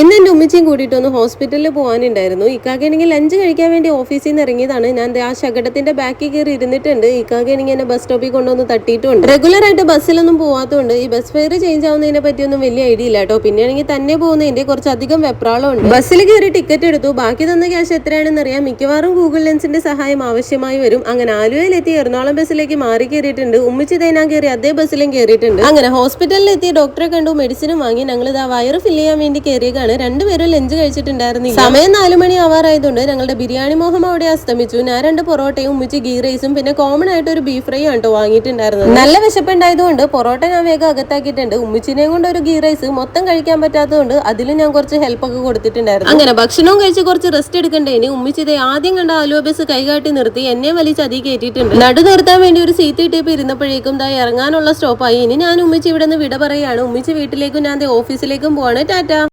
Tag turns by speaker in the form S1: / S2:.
S1: ഇന്ന് എന്റെ ഉമ്മച്ചിയും കൂടിയിട്ട് ഒന്ന് ഹോസ്പിറ്റലിൽ പോകാനുണ്ടായിരുന്നു. ഇക്കാക്കാണെങ്കിൽ ലഞ്ച് കഴിക്കാൻ വേണ്ടി ഓഫീസിൽ നിന്ന് ഇറങ്ങിയതാണ്. ഞാൻ ആ ശകടത്തിന്റെ ബാക്കിൽ കയറി ഇരുന്നിട്ടുണ്ട്. ഇക്കാക്കാണെങ്കിൽ എന്നെ ബസ് സ്റ്റോപ്പിൽ കൊണ്ടുവന്ന് തട്ടിയിട്ടുണ്ട്. റെഗുലർ ആയിട്ട് ബസ്സിലൊന്നും പോവാത്തതുകൊണ്ട് ഈ ബസ് ഫെയർ ചേഞ്ച് ആവുന്നതിനെ പറ്റിയൊന്നും വലിയ ഐഡിയ ഇല്ല കേട്ടോ. പിന്നെയാണെങ്കിൽ തന്നെ പോകുന്നതിന്റെ കുറച്ചധികം വെപ്രാളമുണ്ട്. ബസ്സിൽ കയറി ടിക്കറ്റ് എടുത്തു. ബാക്കി തന്ന ക്യാഷ് എത്രയാണെന്ന് അറിയാം മിക്കവാറും ഗൂഗിൾ ലെൻസിന്റെ സഹായം ആവശ്യമായി വരും. അങ്ങനെ ആലുവയിലെത്തി എറണാകുളം ബസ്സിലേക്ക് മാറി കയറിയിട്ടുണ്ട്. ഉമ്മിച്ചി തൈനാൻ കയറി അതേ ബസ്സിലും കയറിയിട്ടുണ്ട്. അങ്ങനെ ഹോസ്പിറ്റലിൽ എത്തി ഡോക്ടറെ കണ്ടു. മെഡിസിനും വാങ്ങി. ഞങ്ങൾ ഇതാ വയറ് ഫില്ല് ചെയ്യാൻ വേണ്ടി കയറിയേക്കാണ് രണ്ടുപേരും ലഞ്ച് കഴിച്ചിട്ടുണ്ടായിരുന്നില്ല. സമയം നാലു മണി ആവാറായതുകൊണ്ട് ഞങ്ങളുടെ ബിരിയാണി മോഹം അവിടെ അസ്തമിച്ചു. ഞാൻ രണ്ട് പൊറോട്ടയും ഉമ്മിച്ച് ഗീ റൈസും പിന്നെ കോമൺ ആയിട്ട് ഒരു ബീഫ് ഫ്രൈ ആണ് കേട്ടോ വാങ്ങിയിട്ടുണ്ടായിരുന്നത്. നല്ല വിശപ്പുണ്ടായതുകൊണ്ട് പൊറോട്ട ഞാൻ വേഗം അകത്താക്കിയിട്ടുണ്ട്. ഉമ്മിച്ചിനെയും കൊണ്ട് ഒരു ഗീ റൈസ് മൊത്തം കഴിക്കാൻ പറ്റാത്തതുകൊണ്ട് അതിലും ഞാൻ കുറച്ച് ഹെൽപ്പ് ഒക്കെ കൊടുത്തിട്ടുണ്ടായിരുന്നു. അങ്ങനെ ഭക്ഷണവും കഴിച്ച് കുറച്ച് റെസ്റ്റ് എടുക്കേണ്ടതിന് ഉമ്മിച്ചിതെ ആദ്യം കണ്ട ആലോബസ് ബസ് കൈകാട്ടി നിർത്തി എന്നെ വലിച്ച് അതി കയറ്റിയിട്ടുണ്ട് നടു നിർത്താൻ വേണ്ടി ഒരു സീറ്റ് കിട്ടിയപ്പോൾ ഇരുന്നപ്പോഴേക്കും ദാ ഇറങ്ങാനുള്ള സ്റ്റോപ്പായി ഇനി ഞാൻ ഉമ്മിച്ച് ഇവിടെ നിന്ന് വിട പറയാണ്. ഉമ്മിച്ച് വീട്ടിലേക്കും ഞാൻ ദേ ഓഫീസിലേക്കും പോവാണ്. ടാറ്റ.